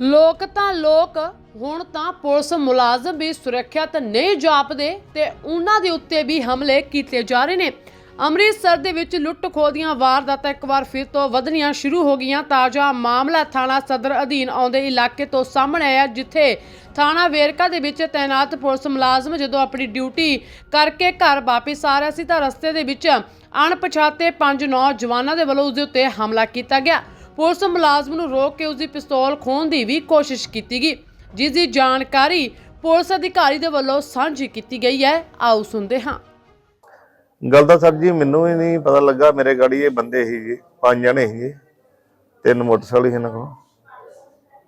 ਲੋਕ ਤਾਂ ਲੋਕ, ਹੁਣ ਤਾਂ ਪੁਲਿਸ ਮੁਲਾਜ਼ਮ ਵੀ ਸੁਰੱਖਿਅਤ ਨਹੀਂ ਜਾਪਦੇ ਤੇ ਉਹਨਾਂ ਦੇ ਉੱਤੇ ਵੀ ਹਮਲੇ ਕੀਤੇ ਜਾ ਰਹੇ ਨੇ। ਅੰਮ੍ਰਿਤਸਰ ਦੇ ਵਿੱਚ ਲੁੱਟ ਖੋਹ ਦੀਆਂ ਵਾਰਦਾਤਾਂ ਇੱਕ ਵਾਰ ਫਿਰ ਤੋਂ ਵਧਣੀਆਂ ਸ਼ੁਰੂ ਹੋ ਗਈਆਂ। ਤਾਜ਼ਾ ਮਾਮਲਾ ਥਾਣਾ ਸਦਰ ਅਧੀਨ ਆਉਂਦੇ ਇਲਾਕੇ ਤੋਂ ਸਾਹਮਣੇ ਆਇਆ, ਜਿੱਥੇ ਥਾਣਾ ਵੇਰਕਾ ਦੇ ਵਿੱਚ ਤਾਇਨਾਤ ਪੁਲਿਸ ਮੁਲਾਜ਼ਮ ਜਦੋਂ ਆਪਣੀ ਡਿਊਟੀ ਕਰਕੇ ਘਰ ਵਾਪਸ ਆ ਰਿਹਾ ਸੀ ਤਾਂ ਰਸਤੇ ਦੇ ਵਿੱਚ ਅਣਪਛਾਤੇ ਪੰਜ ਨੌਜਵਾਨਾਂ ਦੇ ਵੱਲੋਂ ਉਸ ਦੇ ਉੱਤੇ ਹਮਲਾ ਕੀਤਾ ਗਿਆ। ਪੁਲਿਸ ਮੁਲਾਜ਼ਮ ਨੂੰ ਰੋਕ ਕੇ ਉਸ ਦੀ ਪਿਸਤੌਲ ਖੋਹਣ ਦੀ ਵੀ ਕੋਸ਼ਿਸ਼ ਕੀਤੀ ਗਈ ਜਿਸ ਦੀ ਜਾਣਕਾਰੀ ਪੁਲਿਸ ਅਧਿਕਾਰੀ ਦੇ ਵੱਲੋਂ ਸਾਂਝੀ ਕੀਤੀ ਗਈ ਹੈ। ਆਓ ਸੁਣਦੇ ਹਾਂ। ਗੱਲ ਤਾਂ ਸਰ ਜੀ, ਮੈਨੂੰ ਵੀ ਨਹੀਂ ਪਤਾ ਲੱਗਾ, ਮੇਰੇ ਗਾੜੀ ਇਹ ਬੰਦੇ ਸੀ ਜੀ ਪੰਜ ਜਣੇ ਸੀ ਜੀ ਤਿੰਨ ਮੋਟਰਸਾਈਕਲ ਸੀ ਇਹਨਾਂ ਕੋਲ।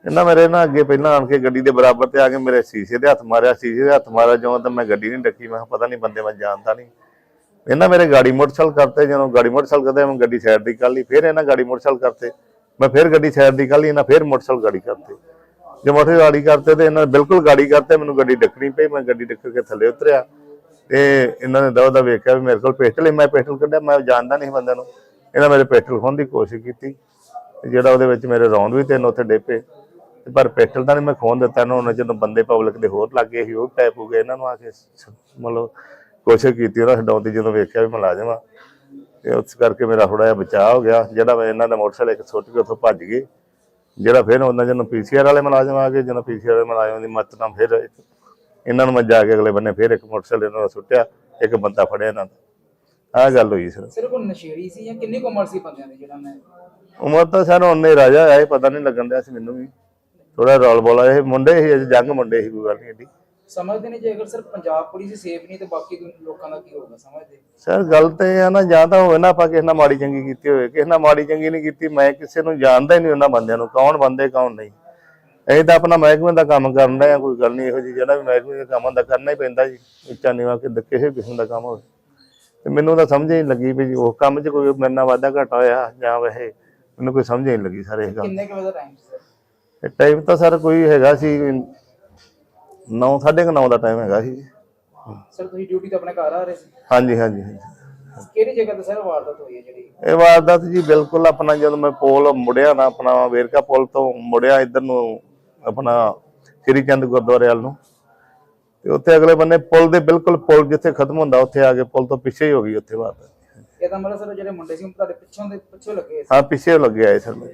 ਇਹਨਾਂ ਮੇਰੇ ਨਾਲ ਅੱਗੇ ਪਹਿਲਾਂ ਆਣ ਕੇ ਗੱਡੀ ਦੇ ਬਰਾਬਰ ਤੇ ਆ ਕੇ ਮੇਰੇ ਸ਼ੀਸ਼ੇ ਦੇ ਹੱਥ ਮਾਰਿਆ, ਸ਼ੀਸ਼ੇ ਦੇ ਹੱਥ ਮਾਰਿਆ, ਜਦੋਂ ਤਾਂ ਮੈਂ ਗੱਡੀ ਨਹੀਂ ਡੱਕੀ, ਮੈਂ ਪਤਾ ਨਹੀਂ ਬੰਦੇ ਮੈਂ ਜਾਣਦਾ ਨਹੀਂ। ਇਹਨਾਂ ਮੇਰੇ ਗਾੜੀ ਮੋਟਰਸਾਈਕਲ ਕਰਤੇ, ਜਦੋਂ ਗਾੜੀ ਮੋਟਰਸਾਈਕਲ ਕਰਦੇ ਮੈਂ ਗੱਡੀ ਸਾਈਡ ਦੀ ਕਰ ਲਈ, ਫਿਰ ਇਹਨਾਂ ਗਾੜੀ ਮੋਟਰਸਾਈਕਲ ਕਰਤੇ। ਮੈਂ ਫਿਰ ਗੱਡੀ ਸਾਈਡ ਦੀ ਕਰ ਲਈ, ਇਹਨਾਂ ਫਿਰ ਮੋਟਰਸਾਈਕਲ ਗਾੜੀ ਕਰਤੇ। ਜੇ ਮੋਟਰਸਾਈਕਲ ਗਾੜੀ ਕਰਤੇ ਤੇ ਇਹਨਾਂ ਨੇ ਬਿਲਕੁਲ ਗਾੜੀ ਕਰਤੇ, ਮੈਨੂੰ ਗੱਡੀ ਡੱਕਣੀ ਪਈ, ਮੈਂ ਗੱਡੀ ਡੱਕ ਕੇ ਥੱਲੇ ਉਤਰਿਆ। ਤੇ ਇਹਨਾਂ ਨੇ ਦਵਾ ਦਾ ਵੇਖਿਆ ਵੀ ਮੇਰੇ ਕੋਲ ਪਿਸਟਲ ਹੈ ਮੈਂ ਪਿਸਟਲ ਕੱਢਿਆ, ਮੈਂ ਜਾਣਦਾ ਨਹੀਂ ਬੰਦੇ ਨੂੰ। ਇਹਨਾਂ ਮੇਰੇ ਪਿਸਟਲ ਖੋਹਣ ਦੀ ਕੋਸ਼ਿਸ਼ ਕੀਤੀ, ਜਿਹੜਾ ਉਹਦੇ ਵਿੱਚ ਮੇਰੇ ਰੌਂਦ ਵੀ ਤਿੰਨ ਉੱਥੇ ਡੇਪੇ ਪਰ ਪਿਸਟਲ ਤਾਂ ਨਹੀਂ ਮੈਂ ਖੋਹਣ ਦਿੱਤਾ, ਇਹਨਾਂ ਉਹਨਾਂ ਜਦੋਂ ਬੰਦੇ ਪਬਲਿਕ ਦੇ ਹੋਰ ਲੱਗ ਗਏ ਸੀ, ਉਹ ਟੈਪ ਹੋ ਗਏ। ਇਹਨਾਂ ਨੂੰ ਆ ਕੇ ਮਤਲਬ ਕੋਸ਼ਿਸ਼ ਕੀਤੀ, ਉਹਨਾਂ ਛਡਾਉਣ ਦੀ ਜਦੋਂ ਵੇਖਿਆ ਵੀ ਮੁਲਾਜ਼ਮ ਆ। ਤੇ ਉਸ ਕਰਕੇ ਮੇਰਾ ਥੋੜਾ ਜਿਹਾ ਬਚਾਅ ਹੋ ਗਿਆ। ਜਿਹੜਾ ਮੈਂ ਇਹਨਾਂ ਦਾ ਮੋਟਰਸਾਈਕਲ ਇੱਕ ਸੁੱਟ ਕੇ ਉੱਥੋਂ ਭੱਜ ਗਏ ਜਿਹੜਾ ਫਿਰ ਉਹਨਾਂ ਜਦੋਂ ਪੀਸੀਆਰ ਵਾਲੇ ਮੁਲਾਜ਼ਮ ਆ ਗਏ ਜਦੋਂ ਪੀਸੀਆਰ ਵਾਲੇ ਮੁਲਾਜ਼ਮ ਦੀ ਮਦਦ ਨਾਲ ਫਿਰ ਇਹਨਾਂ ਨੂੰ ਮੈਂ ਜਾ ਕੇ ਅਗਲੇ ਬੰਨੇ ਫਿਰ ਇੱਕ ਮੋਟਰਸਾਈਕਲ ਇਹਨਾਂ ਦਾ ਸੁੱਟਿਆ ਇੱਕ ਬੰਦਾ ਫੜਿਆ ਇਹਨਾਂ ਦਾ। ਆਹ ਗੱਲ ਹੋਈ ਸਰ। ਸਿਰਫ ਉਹ ਨਸ਼ੇੜੀ ਸੀ ਜਾਂ ਕਿੰਨੀ ਕੁ ਉਮਰ ਸੀ ਬੰਦਿਆਂ ਦੀ ਜਿਹੜਾ ਮੈਂ ਉਮਰ ਤਾਂ ਸਰ ਉਹਨੇ ਰਾਜਾ ਆਏ ਪਤਾ ਨਹੀਂ ਲੱਗਣ ਦਿਆ ਸੀ ਮੈਨੂੰ ਵੀ। ਥੋੜਾ ਰੌਲ ਬੋਲਾ ਇਹ ਮੁੰਡੇ ਸੀ ਜੰਗ ਮੁੰਡੇ ਸੀ ਕੋਈ ਗੱਲ ਨਹੀਂ ਏਡੀ। ਸਮਝਦੇ ਨੇ ਜੇ ਅਗਰ ਸਰ ਪੰਜਾਬ ਪੁਲਿਸ ਸੇਫ ਨਹੀਂ ਤੇ ਬਾਕੀ ਲੋਕਾਂ ਦਾ ਕੀ ਹੋਊਗਾ? ਸਮਝਦੇ? ਸਰ ਗੱਲ ਤੇ ਇਹ ਆ ਨਾ ਜਾਂ ਤਾਂ ਹੋਵੇ ਨਾ ਆਪਾਂ ਕਿਸੇ ਨਾਲ ਮਾੜੀ ਚੰਗੀ ਕੀਤੀ ਹੋਵੇ। ਕਿਸੇ ਨਾਲ ਮਾੜੀ ਚੰਗੀ ਨਹੀਂ ਕੀਤੀ ਮੈਂ ਕਿਸੇ ਨੂੰ ਜਾਣਦਾ ਹੀ ਨਹੀਂ ਉਹਨਾਂ ਬੰਦਿਆਂ ਨੂੰ ਕੌਣ ਬੰਦੇ ਕੌਣ ਨਹੀਂ। ਅਸੀਂ ਤਾਂ ਆਪਣਾ ਮਹਿਕਮੇ ਦਾ ਕੰਮ ਕਰਨ ਦਾ ਕੋਈ ਗੱਲ ਨਹੀਂ ਇਹੋ ਜੀ ਜਿਹੜਾ ਵੀ ਮਹਿਕਮੇ ਦਾ ਕੰਮ ਹੁੰਦਾ ਕਰਨਾ ਹੀ ਪੈਂਦਾ ਜੀ। ਇੱਚਾ ਨਹੀਂ ਵਾ ਕਿ ਦ- ਕਿਸੇ ਕਿਸਮ ਦਾ ਕੰਮ ਹੋਵੇ। ਤੇ ਮੈਨੂੰ ਤਾਂ ਸਮਝ ਹੀ ਨਹੀਂ ਲੱਗੀ ਵੀ ਉਹ ਕੰਮ 'ਚ ਕੋਈ ਮੇਰੇ ਨਾਲ ਵਾਧਾ ਘਾਟਾ ਹੋਇਆ ਜਾਂ ਵੈਸੇ ਮੈਨੂੰ ਕੋਈ ਸਮਝ ਨਹੀਂ ਲੱਗੀ ਸਰ ਇਹ ਗੱਲ। ਕਿੰਨੇ ਕੁ ਵਜੇ ਦਾ ਟਾਈਮ ਸੀ ਸਰ? ਟਾਈਮ ਤਾਂ ਸਰ ਕੋਈ ਹੈਗਾ ਸੀ 9 9:30 ਦਾ ਟਾਈਮ ਹੈਗਾ ਸੀ। ਸਰ ਤੁਸੀਂ ਡਿਊਟੀ ਤੇ ਆਪਣੇ ਘਰ ਆ ਰਹੇ ਸੀ? ਹਾਂਜੀ ਹਾਂਜੀ ਹਾਂਜੀ। ਕਿਹੜੀ ਜਗ੍ਹਾ ਤੇ ਸਰ ਵਾਰਦਾਤ ਹੋਈ ਹੈ ਜਿਹੜੀ? ਇਹ ਵਾਰਦਾਤ ਜੀ ਬਿਲਕੁਲ ਆਪਣਾ ਜਦੋਂ ਮੈਂ ਪੋਲ ਮੁੜਿਆ ਨਾ ਆਪਣਾ ਵੇਰਕਾ ਪੁਲ ਤੋਂ ਮੁੜਿਆ ਇੱਧਰ ਨੂੰ ਆਪਣਾ ਸ੍ਰੀ ਚੰਦ ਗੁਰਦੁਆਰੇ ਵੱਲ ਨੂੰ। ਤੇ ਉੱਥੇ ਅਗਲੇ ਬੰਨੇ ਪੁਲ ਦੇ ਬਿਲਕੁਲ ਪੁਲ ਜਿੱਥੇ ਖਤਮ ਹੁੰਦਾ ਉੱਥੇ ਆ ਕੇ ਪੁਲ ਤੋਂ ਪਿੱਛੇ ਹੀ ਹੋ ਗਈ ਉੱਥੇ ਵਾਰਦਾਤ। ਇਹਦਾ ਮਤਲਬ ਸਰ ਜਿਹੜੇ ਮੁੰਡੇ ਸੀ ਉਹ ਤੁਹਾਡੇ ਪਿੱਛੋਂ ਦੇ ਪਿੱਛੋਂ ਲੱਗੇ ਸੀ? ਹਾਂ ਪਿੱਛੇ ਲੱਗਿਆ ਹੈ ਸਰ ਮੈਂ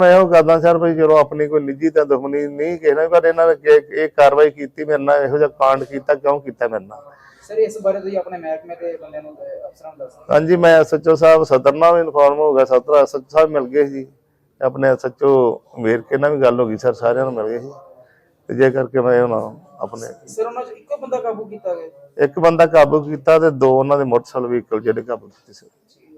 ਉਹ ਕਰਦਾ ਸਰ ਵੀ ਚਲੋ ਆਪਣੀ ਕੋਈ ਨਿੱਜੀ ਤਾਂ ਦੁਸ਼ਮਣੀ ਨਹੀਂ ਕਹਿਣਾ ਪਰ ਇਹਨਾਂ ਨੇ ਇਹ ਕਾਰਵਾਈ ਕੀਤੀ ਮੇਰੇ ਨਾਲ ਇਹੋ ਜਿਹਾ ਕਾਂਡ ਕੀਤਾ ਕਿਉਂ ਕੀਤਾ ਮੇਰੇ ਨਾਲ? ਸਰ ਇਸ ਬਾਰੇ ਤੁਸੀਂ ਆਪਣੇ ਮਹਿਕਮੇ ਦੇ ਬੰਦਿਆਂ ਨੂੰ ਅਫਸਰਾਂ ਨੂੰ ਦੱਸੋ ਹਾਂਜੀ ਮੈਂ ਐਸਐਚਓ ਸਾਹਿਬ ਸਦਰ ਨਾਲ ਵੀ ਇਨਫੋਰਮ ਹੋ ਗਿਆ ਸਦਰ ਐਸਐਚਓ ਸਾਹਿਬ ਮਿਲ ਗਏ ਸੀ। ਆਪਣੇ ਐਸਐਚਓ ਵੇਰਕੇ ਨਾਲ ਵੀ ਗੱਲ ਹੋ ਗਈ ਸਰ ਸਾਰਿਆਂ ਨੂੰ ਮਿਲ ਗਏ ਸੀ। ਤੇ ਜੇ ਕਰਕੇ ਮੈਂ ਉਹਨਾਂ ਆਪਣੇ ਸਰ ਉਹਨਾਂ ਚ ਇੱਕੋ ਬੰਦਾ ਕਾਬੂ ਕੀਤਾ ਗਿਆ? ਇੱਕ ਬੰਦਾ ਕਾਬੂ ਕੀਤਾ ਤੇ ਦੋ ਉਹਨਾਂ ਦੇ ਮੋਟਰਸਾਈਕਲ ਵਹੀਕਲ ਜਿਹੜੇ ਕਾਬੂ ਕੀਤੇ ਸੀ।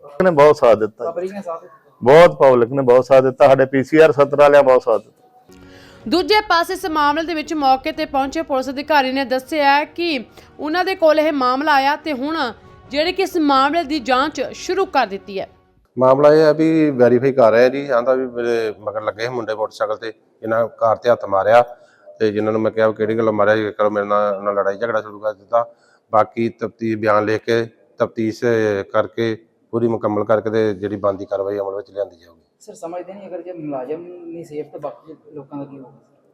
ਉਹਨੇ ਬਹੁਤ ਸਾਥ ਦਿੱਤਾ। ਨੇ ਸਾਥ ਦਿੱਤਾ। ਬਹੁਤ ਪਬਲਿਕ ਨੇ ਬਹੁਤ ਸਾਥ ਦਿੱਤਾ ਸਾਡੇ ਪੀਸੀਆਰ ਸਦਰ ਵਾਲਿਆਂ ਬਹੁਤ ਸਾਥ ਦਿੱਤਾ। ਦੂਜੇ ਪਾਸੇ ਇਸ ਮਾਮਲੇ ਦੇ ਵਿੱਚ ਮੌਕੇ ਤੇ ਪਹੁੰਚੇ ਪੁਲਿਸ ਅਧਿਕਾਰੀ ਨੇ ਦੱਸਿਆ ਕਿ ਉਹਨਾਂ ਦੇ ਕੋਲ ਇਹ ਮਾਮਲਾ ਆਇਆ ਤੇ ਹੁਣ ਜਿਹੜੇ ਕਿ ਇਸ ਮਾਮਲੇ ਦੀ ਜਾਂਚ ਸ਼ੁਰੂ ਕਰ ਦਿੱਤੀ ਹੈ। ਮਾਮਲਾ ਇਹ ਹੈ ਵੀ ਵੈਰੀਫਾਈ ਕਰ ਰਹੇ ਆ ਜੀ ਆਂਦਾ ਵੀ ਮੇਰੇ ਮਗਰ ਲੱਗੇ ਸੀ ਮੁੰਡੇ ਮੋਟਰਸਾਈਕਲ ਤੇ ਇਹਨਾਂ ਕਾਰ ਤੇ ਹੱਥ ਮਾਰਿਆ ਤੇ ਜਿਨ੍ਹਾਂ ਨੂੰ ਮੈਂ ਕਿਹਾ ਵੀ ਕਿਹੜੀ ਗੱਲ ਮਾਰਿਆ ਜੀ ਕਰੋ ਮੇਰੇ ਨਾਲ ਉਹਨਾਂ ਲੜਾਈ ਝਗੜਾ ਸ਼ੁਰੂ ਕਰ ਦਿੱਤਾ। ਬਾਕੀ ਤਫਤੀਸ਼ ਬਿਆਨ ਲਿਖ ਕੇ ਤਫਤੀਸ਼ ਕਰਕੇ ਪੂਰੀ ਮੁਕੰਮਲ ਕਰਕੇ ਤੇ ਜਿਹੜੀ ਬੰਦੀ ਕਾਰਵਾਈ ਅਮਲ ਵਿੱਚ ਲਿਆਂਦੀ ਜਾਊਗੀ। ਸਰ ਸਮਝਦੇ ਨਹੀਂ ਅਗਰ ਜੇ ਮੁਲਾਜ਼ਮ ਨਹੀਂ ਸੇਫ ਤਾਂ ਬਾਕੀ ਲੋਕਾਂ ਦਾ ਕੀ ਹੋਊਗਾ?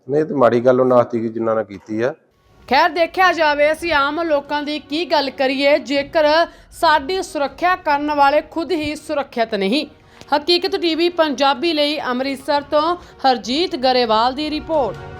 ਨਹੀਂ ਇਹ ਤੇ ਮਾੜੀ ਗੱਲ ਉਹਨਾਂ ਨਾਸਤੀ ਜਿਨ੍ਹਾਂ ਨੇ ਕੀਤੀ ਆ। ਖੈਰ ਦੇਖਿਆ ਜਾਵੇ ਅਸੀਂ ਆਮ ਲੋਕਾਂ ਦੀ ਕੀ ਗੱਲ ਕਰੀਏ ਜੇਕਰ ਸਾਡੀ ਸੁਰੱਖਿਆ ਕਰਨ ਵਾਲੇ ਖੁਦ ਹੀ ਸੁਰੱਖਿਅਤ ਨਹੀਂ। ਹਕੀਕਤ ਟੀਵੀ ਪੰਜਾਬੀ ਲਈ ਅੰਮ੍ਰਿਤਸਰ ਤੋਂ ਹਰਜੀਤ ਗਰੇਵਾਲ ਦੀ ਰਿਪੋਰਟ।